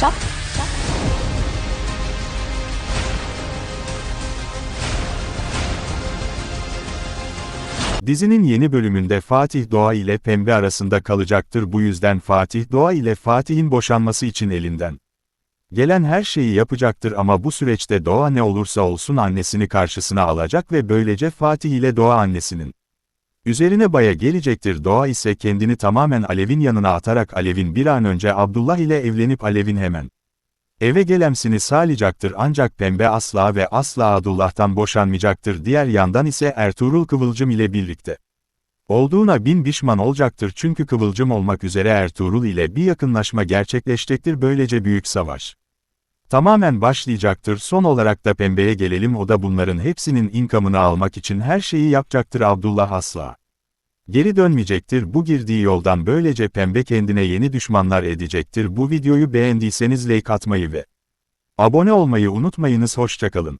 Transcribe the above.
Şap. Dizinin yeni bölümünde Fatih Doğa ile Pembe arasında kalacaktır bu yüzden Fatih Doğa ile Fatih'in boşanması için elinden gelen her şeyi yapacaktır ama bu süreçte Doğa ne olursa olsun annesini karşısına alacak ve böylece Fatih ile Doğa annesinin üzerine baya gelecektir. Doğa ise kendini tamamen Alev'in yanına atarak Alev'in bir an önce Abdullah ile evlenip Alev'in hemen eve gelemsini sağlayacaktır ancak Pembe asla ve asla Abdullah'tan boşanmayacaktır. Diğer yandan ise Ertuğrul Kıvılcım ile birlikte olduğuna bin pişman olacaktır çünkü Kıvılcım olmak üzere Ertuğrul ile bir yakınlaşma gerçekleşecektir böylece büyük savaş. Tamamen başlayacaktır. Son olarak da Pembe'ye gelelim. O da bunların hepsinin inkamını almak için her şeyi yapacaktır. Abdullah asla. Geri dönmeyecektir. Bu girdiği yoldan böylece Pembe kendine yeni düşmanlar edecektir. Bu videoyu beğendiyseniz like atmayı ve abone olmayı unutmayınız. Hoşçakalın.